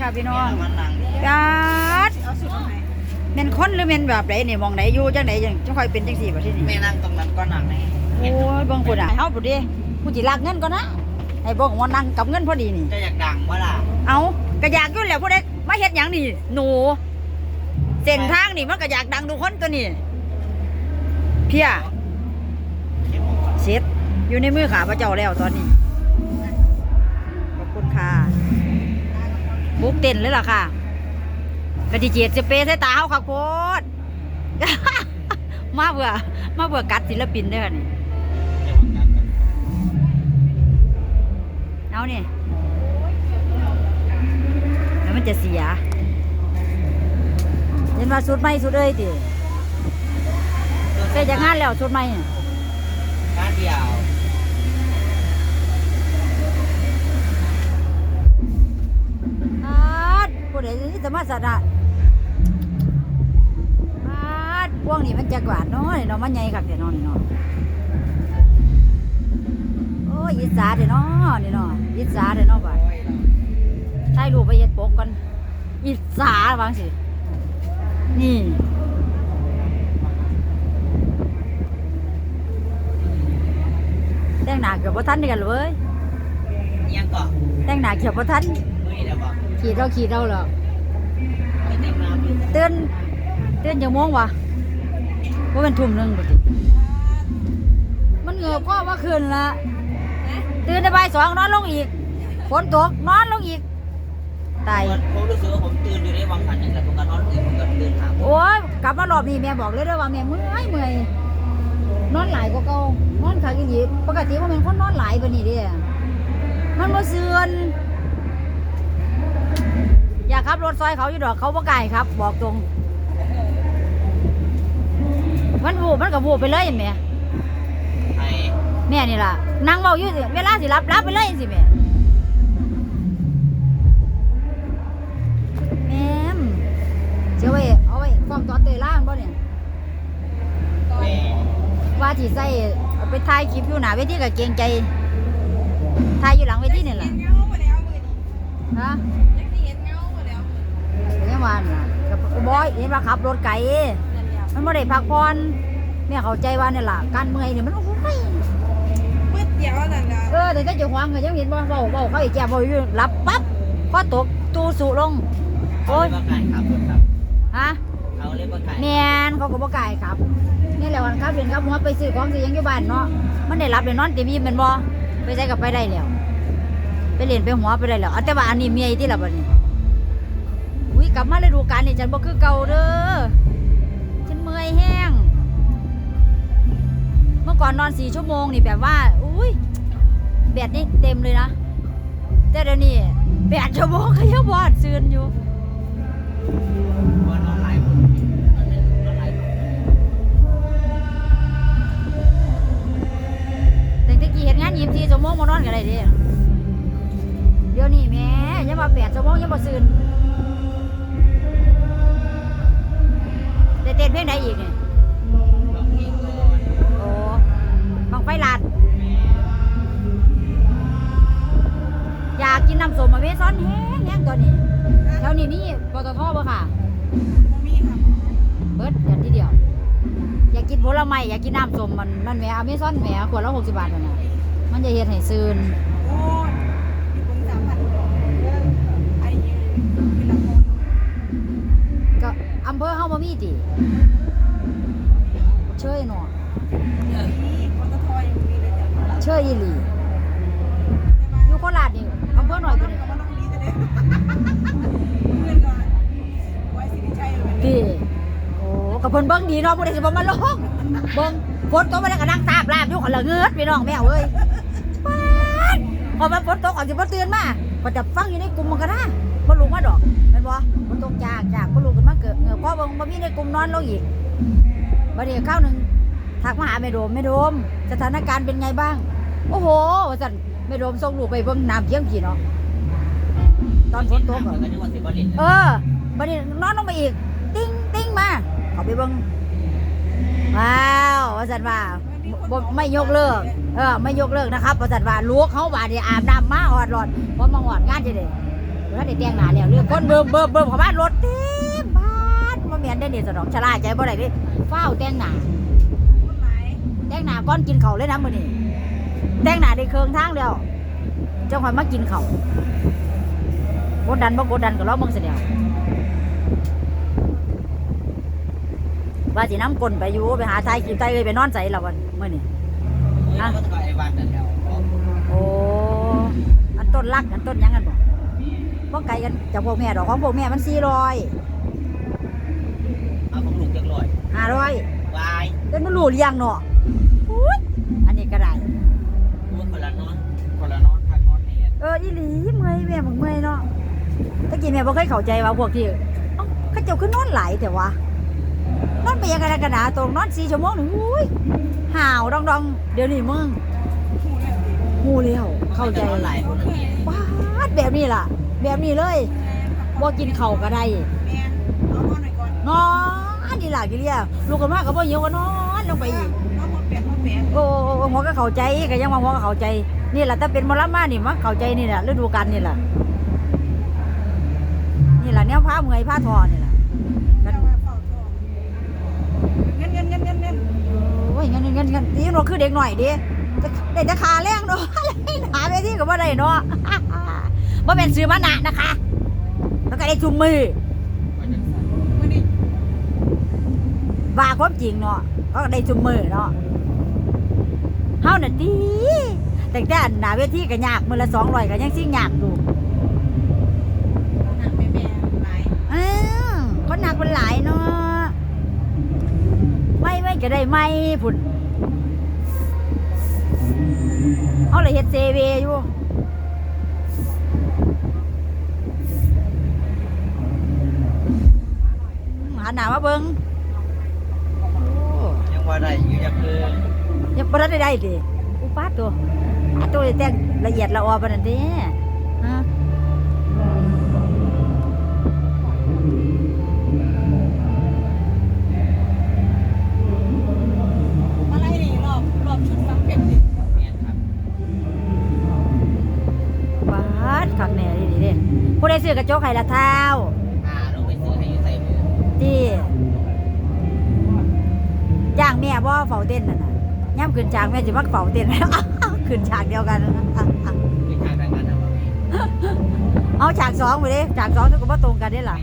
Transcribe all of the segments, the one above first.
ค่ะพี่น้องมันหนังยาดแม่นคนหรือแม่นแบบไหนนี่มองไหนอยู่จังไหนจังจังค่อยเป็นจังสี่บ่ที่นี่แม่นั่งตรงนั้นก็หนังในโอ้ยเบิ่งพุ่นอะให้เฮาพุ่นดิกูสิลักเงินก่อนนะให้เบิ่งว่านั่งกับเงินพอดีนี่จะอยากดังวะล่ะเอาก็อยากอยู่แหล้วผู้ใดมาเฮ็ดหยังนี่หนูเส้นทางนี่มันก็อยากดังทุกคนตัวนี้เพียเสร็จอยู่ในมือข้าพระเจ้าแล้วตอนนี้ บุกเต้นเลยล่ะค่ะกระทิเจียดสเปใส่ตาเฮาค่ะโคตรมาเบื่อมาเบื่อกัดศิลปินเด้อนี่เอาเนี่ยแล้วมันจะเสียเห็นว่าสุดไหมสุดเอ้ยติเสร็จจากงานแล้วสุดไหมน่ะงานเดียว อาดผู้ใดที่สมาสัตว์อะอาดพวกนี้มันจะกวาดเนาะนี่เนาะมันใหญ่คักแต่นอนนี่เนาะโอ้ยอิจฉาเด้เนาะนี่เนาะอิจฉาเด้เนาะบ่าถ่ายรูปไปเฮ็ดปกก่อนอิจฉาบางสินี่แต่งหน้าเกือบบ่ทันนี่กันเลยยังเกาะแต่งหน้าเกือบบ่ทันมือเดี๋ยวบอก ขีดเราขีดเราเหรอไม่เต็มน้ำอยู่เตือนเตือนจะม่วงวะว่าเป็นทุ่มหนึ่งปกติมันเหงือบพ่อว่าคืนละตื่นในบ่ายสองนอนลงอีกฝนตกนอนลงอีกตายผมรู้สึกว่าผมตื่นอยู่ในวังขันหนึ่งแล้วผมก็นอนตื่นผมก็ตื่นหาผมโอ้ยกลับมารอบนี้แม่บอกเลยเด้วยว่าแม่เมื่อยเมื่อยนอนหลายกว่าเก่านอนขากินยีปกติว่าเป็นคนนอนหลายปานนี้เด้มันมาเสือน อยากขับรถซอยเขาอยู่ดอกเขาบ่ไกลครับ บอกตรง มันบูบมันก็บูบไปเลยเห็นไหมไอ้แม่นี่ล่ะนั่งเบาอยู่สิเวลาสิรับรับไปเลยสิแม่แม่มเจ้าไว้เอาไว้ความตอนเตยล่างบ่เนี่ยแม่ว่าที่ใส่เอาไปถ่ายคลิปอยู่หน้าเวทีกับเกรงใจถ่ายอยู่หลังเวทีนี่แหละฮะยังว่าน่ะกับบอ ยเห็นว่าขับรถไกลมันไม่ได้พักผ่อนแม่เข้าใจว่านี่ล่ะการเมื่อยนี่มันโอ้ยเออแต่ถ้าเจ้าของก็ยังเห็นว่าเบาเบาเขาอีกแก่เบาอยู่รับปั๊บพอตกตูสูลงเขาโอ้ยเรียกว่าไก่ครับผมครับฮะเขาเรียกว่าไก่แมนเขาก็บ่กล้ายครับ นี่แหละวันครับเรียนครับหัวไปซื้อของสิยังอยู่บ้านเนาะมันได้รับได้นอนเต็มอิ่มแม่นบ่ไปใส่กับไปได้แล้วไปเรียนไปหัวไปได้แล้วเอาแต่ว่าอันนี้เมียที่ละบัดนี้ อุ้ยกลับมาฤดูกาลนี่ฉันบ่คือเก่าเด้อฉันเมื่อยแห้ง เมื่อก่อนนอนสี่ชั่วโมงนี่แบบว่า อุ้ยแบตนี่เต็มเลยนะ แต่เดี๋ยวนี้แปดชั่วโมงก็ยังบอดซืนอยู่ว่านอนหลายคนนอนเป็นนอนหลายคนแต่ตะกี้เห็นงานยิมสี่ชั่วโมงมานอนกันได้เดิเดี๋ยวนี้แม่ยังมาแปดชั่วโมงยังมาซืน เต้นเพลงไหนอีกเนี่ยบางทีก่อนโอ้บังไฟลาดอยากกินน้ำส้มมาเวซ้อนแห้งแห้งตัวนี้แถวนี้มีปตทบ่ค่ะเบิดอย่างที่เดียว อยากกินผลไม้อยากกินน้ำส้มมันมันแหม่อเมซอนแหม่ขวดละหกสิบบาทมันน่ะมันจะเฮ็ดให้ซืนก็อำเภอเฮาบ่มีติเชยหนอเชยอีหลีอยู่โคราชนี่อำเภอหน่อยตัวนี้พี่โอ้กับเพิ่นเบิ่งดีเนาะบ่ได้สิบ่มาลงเบิ่งฝนตกมาแล้วก็นั่งตาบลาบอยู่คนละเงือดพี่น้องแม่เอ้ยป๊าดพอมาฝนตกอาจสิบ่ตื่นมาก็จะฟังอยู่ในกลุ่มมันก็ได้ บ่ลุกมาดอกแม่นบ่ฝนตกจากจากบ่ลุกขึ้นมาเกิดเหงือพอเบิ่งบ่มีในกลุ่มนอนลงอีกบัดนี้ข้าวหนึงทักมาหาแม่โดมแม่โดม สถานการณ์เป็นไงบ้าง โอ้โหว่าซั่นแม่โดมส่งลูกไปเบิ่งน้ำเพียงพี่เนาะตอนฝนตกก็อะนึกว่าสิบลิตเออบัดนี้นอนลงมาอีก ติ้งติ้งมาเขาไปเบิ่งว้าวว่าสันว่าบ่ไม่ยกเลิก เออ ไม่ยกเลิกนะครับว่าสันว่าลูกเขาบาดนี้อาบน้ำมาออดหลอดเพราะมาหอดงานจะเด้ ถ้าได้แต่งหน้าแล้วเรื่องคนเบิ่มเบิ่มเบิ่มเข้าบ้านรถเต็มบ้านบ่แม่นได้นี่สนองชะล่าใจบ่ได้เดิฟ้าวแต่งหน้าแต่งหน้าก่อนกินข้าวเลยนะมื้อนี้แต่งหน้าได้เครื่องทางแล้วจังค่อยมากินข้าวกดดันบ่กดดันก็รอเบิ่งซะเดียวว่าสิน้ำกลนไปอยู่ไปหาทายกินไตเอ้ยไปนอนใส่ละวันมื้อนี้แล้วก็ไอ้วันนั่นแหละโอ้อันต้นรักอันต้นหยังกันบ่ บ่ไกลกันจากพวกแม่ดอกของพวกแม่มันสี่ร้อยเอาของลูกจังลอยห้าร้อยวายเป็นมันรู้เลี้ยงเนาะอุ๊ยอันนี้ก็ได้พูดคนละนอนคนละนอนพักนอนเนี่ยเอออีหลีเมื่อยแม่บอกเมื่อยเนาะตะกี้แม่บ่เคยเข้าใจว่าพวกที่เอ้าเขาเจ้าคือนอนหลายแต่ว่านอนไปยังไงกันนะตรงนอนสี่ชั่วโมงหนึ่งอุ้ยห่าวดองดองๆเดี๋ยวนี้มึงหูเลี้ยวเข้าใจนอนหลายคนนี้ว้าด แบบนี้ล่ะ แบบนี้เลยบ่กินข้าวก็ได้นอนนี่ล่ะกิเลียลูกกันมากก็บ่เหี่ยวก็นอนลงไปอีกโอ้โอ้โอ้หัวก็เข้าใจก็ยังว่าหัวก็เข้าใจ นี่แหละถ้าเป็นหมอลำมานี่มันเข้าใจนี่แหละฤดูกาลนี่แหละนี่แหละแนวผ้าเมื่อยผ้าทอนี่แหละกันโอ้ยเงินเงินเงินเงินนี่เราคือเด็กหน่อยดิแต่ได้จะขาแรงเนาะ หาไปที่ก็บ่ได้เนาะ บ่เป็นซื้อมานะนะคะแล้วก็ได้ถุงมือว่าความจริงเนาะก็ได้จุมมือเนาะเฮาน่ะดีแต่แต่อันหน้าเวทีก็ยากมือละ200ก็ยังสิยากอยู่เออคนหนักคนหลายเนาะไม่ไม่ก็ได้ไม่พุ่นเอาเลยเฮ็ดเซเวอยู่ หาหน้ามาเบิ่งโอ้ยังว่าได้อยู่ยังคือยังบ่ได้ได้ดิอุปาตัวอาตัวแต่งละเอียดละออปานนั้นเด้ฮะบาดคักแน่ดีเด้ผู้ใดซื้อกระจกให้ละเท้า ที่จ้างแม่บ่เฝ้าเต้นนั่นน่ะย่ำขึ้นฉากแม่สิมักเฝ้าเต้น ขึ้นฉากเดียวกันเอาฉากสองไปเลยฉากสองทุกคนบ่ตรงกันได้หรอ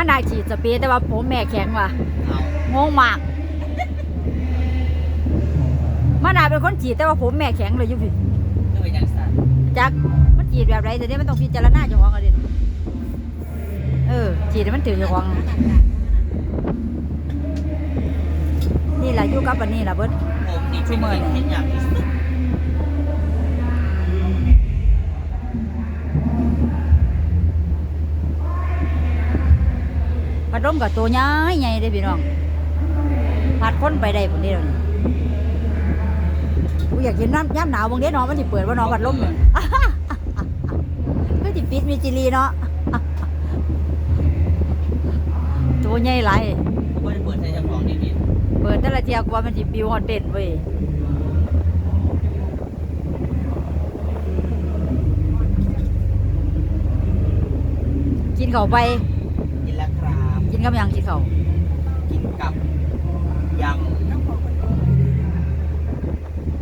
มมาทำเพื่อให้ลูกดีมานาฉีดสเปรย์แต่ว่าผมแม่แข็งว่ะเอางงมากมานาเป็นคนฉีดแต่ว่าผมแม่แข็งเลยอยุพี่นึกว่ายังสั่นจักมันฉีดแบบไรแต่เนี้มันต้องพิจารณาเจ้าของเอะไรเออฉีดให้มันถือเจ้าของนี่แหละอยู่กับอันนี้แหละเบิดผมนี่เป็นสิ่งที่อยากที่สุด พัดลมกับตัวใหญ่ใหญ่เด้อพี่น้องพัดคนไปได้ผลนี้แล้วนี่กูอยากกินน้ำย่ำหนาวบางเด้น้องมันสิเปิดว่าน้องพัดลมเนี่ยก็สิปิดมีจิรีเนาะตัวใหญ่หลายผมก็จะเปิดให้เจ้าของดีเปิดแต่ละเทียกว่ามันสิปิวฮอดเด่นเว้ยกินเข้าไป ๆกินแล้วครับ กินกับหยังกินเข้ากินกับยำ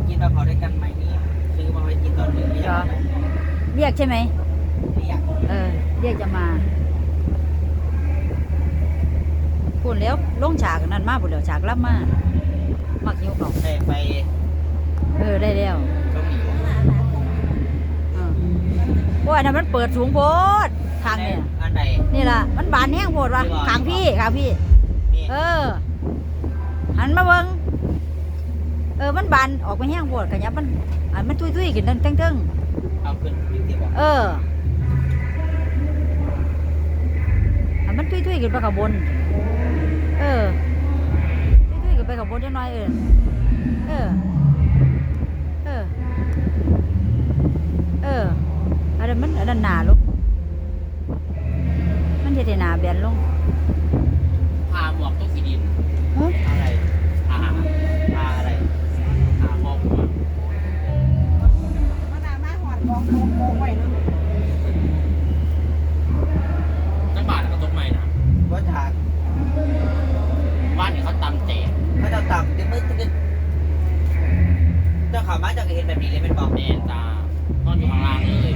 กินแบบเขาด้วยกันไหมนี่ซื้อมาไว้กินตอนเรียนเรียนไหมเรียกใช่ไหมเรียกเออเรียกจะมาพูดแล้วลงฉากนั่นมาพูดแล้วฉากรับมามักยิ้วเขาได้ไปเออได้แล้วเกาหลีเออโอ้ยอันนั้นมันเปิดสูงโพดทางเนี่ย อันใดนี่ล่ะ มันบานแห้งโพดวะขางพี่ขางพี่ นี่เออ หันมาเบิ่งเออ มันบานออกไปแห้งโพดขยับมันอันมันตุ้ยๆขึ้นตั้งตั้งเอาขึ้นจริงๆบอกๆเอออันมันตุ้ยๆขึ้นไปข้างบน เออตุ้ยๆขึ้นไปข้างบนจังน้อยเออเออเออเอออันนั้นมันอันนั้นหนาลูก นาแบนลงพาบวกต้องขีดิน ฮะอะไรพาพาอะไรพาครอบครัวมานามาหอดกองโกงโกงไว้เนาะจักบาทแล้วก็ตกใหม่นะว่าถากบ้านนี่เขาตำแจกถ้าเจ้าต่ำจะมืดจะเจ้าข่าวมาเจ้าก็เห็นแบบนี้เลยเป็นบอกแดนตานอนอยู่ข้างล่างเลย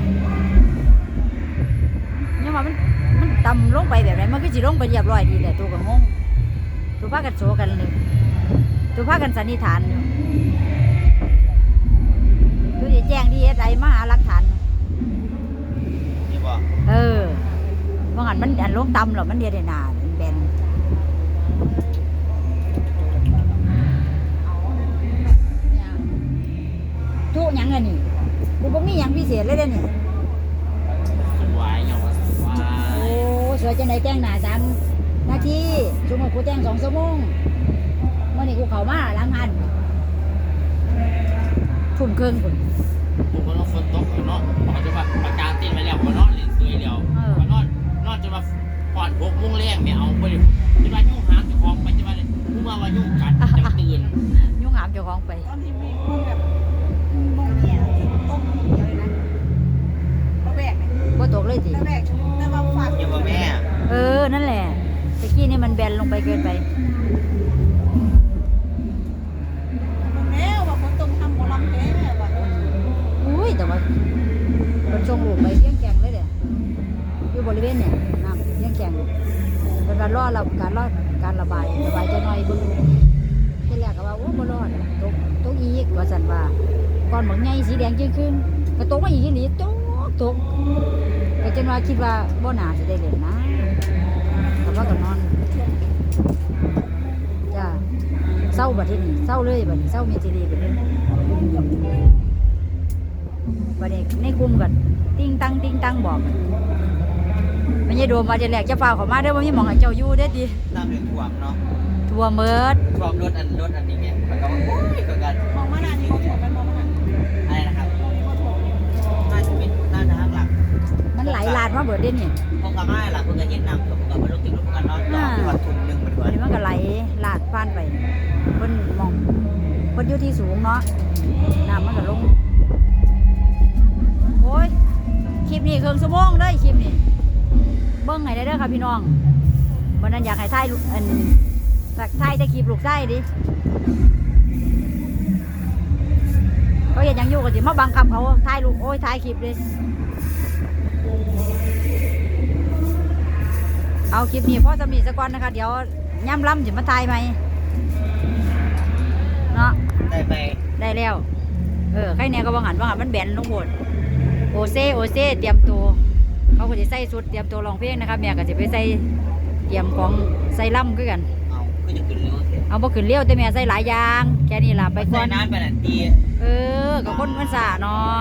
ยังว่ามันมัน ต่ำลงไปแบบไหนมันก็สิลงไปเรียบร้อยดีแหละตัวก็งงตัวพากันโซกันเลยตัวพากันสันนิษฐานอยู่ตัวจะแจ้งดีเอสไอมาหาหลักฐานนี่บอกเออว่างันมันอันลงต่ำหรอมันเดียดได้หนามันแบนทุกหยังไงนี่กูบ่มีหยังพิเศษเลยเด้อนี่ส สวยจังไดแต่งหน้าสามนาทีชั่วโมงกูแต่งสองชั่วโมงเมื่อนี้กูเข้ามาหล้างงานทุ่มครึ่งพุ่นผมก็ต้องคนตกเนาะเขาจะว่าประกาศติดไว้แล้วผมนอนเล่นซุยแล้วเออผมนอนนอนจนมาก่อนหกโมงแรกไม่เอาไปเลยจะมายุ่งหางเจ้าของไปจะมาเลยรู้มาว่ายุ่งกัดจังตื่นยุ่งหามเจ้าของไป ตกเลยสิระแวกแต่ว่าฝากอย่าบอกแม่เออ นั่นแหละตะกี้นี่มันแบนลงไปเกินไปแม่ว่าคนต้มทำหมอลำแท้ว่าอุ้ยแต่ว่ามันชงลูกไปเลี้ยงแกงเลยเด้ออยู่บริเวณเนี่ยน้ำเลี้ยงแกงเป็นการรอดเราการรอดการระบายระบายจะน้อยเบึงที่แรกก็ว่าโอ้บ่รอดตกตกอีกว่าสันว่าก่อนหมองใหญ่สีแดงจึงขึ้นก็ตกมาอีกอีหลีตกตกก็ จนว่าคิดว่าบ่นาสิได้เล่นนะแต่ว่าก็นอนจ้าเศร้าบัดทีนี้เศร้าเลยบัดนี้เศร้ามีทีรีบัดนี้วันนี้ในกลุ่มกันติ้งตั้งติ้งตั้งบอกไม่ใช่โดมมาจะแหลกจะฝ่าเขามาได้ว่ามีหมองให้เจ้าอยู่ได้ดิน้ำเดือดท่วมเนาะทัวเมิดท่วมรถอันรถอันนี้ไงมันก็ว่าโอ้ยก็กันมองมานาที่เขานมองมานา อะไรนะครับ เขาถก น่าจะเป็นน่าจะห้างหลัก มันไหลลาดมาเบิดเด้นี่พงกับมาหลักเพิ่งก็เห็นน้ำกับพงกับมาลงติดรถกันนอนต่อที่วัดทุ่มหนึ่งมันวันนี้มันก็ไหลลาดผ่านไปเพิ่นหมองเพิ่นอยู่ที่สูงเนาะน้ำมันก็ลงโอ้ยคลิปนี้เครื่องสมองเลยคลิปนี้เบิ้งให้ได้เด้อค่ะพี่น้องวันนั้นอยากให้ถ่ายรูปอันถ่ายแต่คลิปลูกไส้ดิเขาเห็นหยังอยู่ก็สิมาบังคับเขาถ่ายรูปโอ้ยถ่ายคลิปเลย เอาคลิปนี้พ่อสำนีสักก่อนนะคะ เดี๋ยวย่ำล้ำจะมาถ่ายไหมเนาะได้ไปได้แล้ว เออใครเนี่ยก็บังหันบังหันมันแบนลงโบดโอเซโอเซเตรียมตัวเขาก็จะใส่ชุดเตรียมตัวร้องเพลงนะครับแม่ก็จะไปใส่เตรียมของใส่ล่ำคือกัน เอาก็จะขึ้นเรือเสร็จเอาบ่ขึ้นเลี้ยวแต่แม่ใส่หลายอย่าง แค่นี้ล่ะไปก่ใส่อนน้ำไปนั่นตีเออกับคนมันสาเนาะ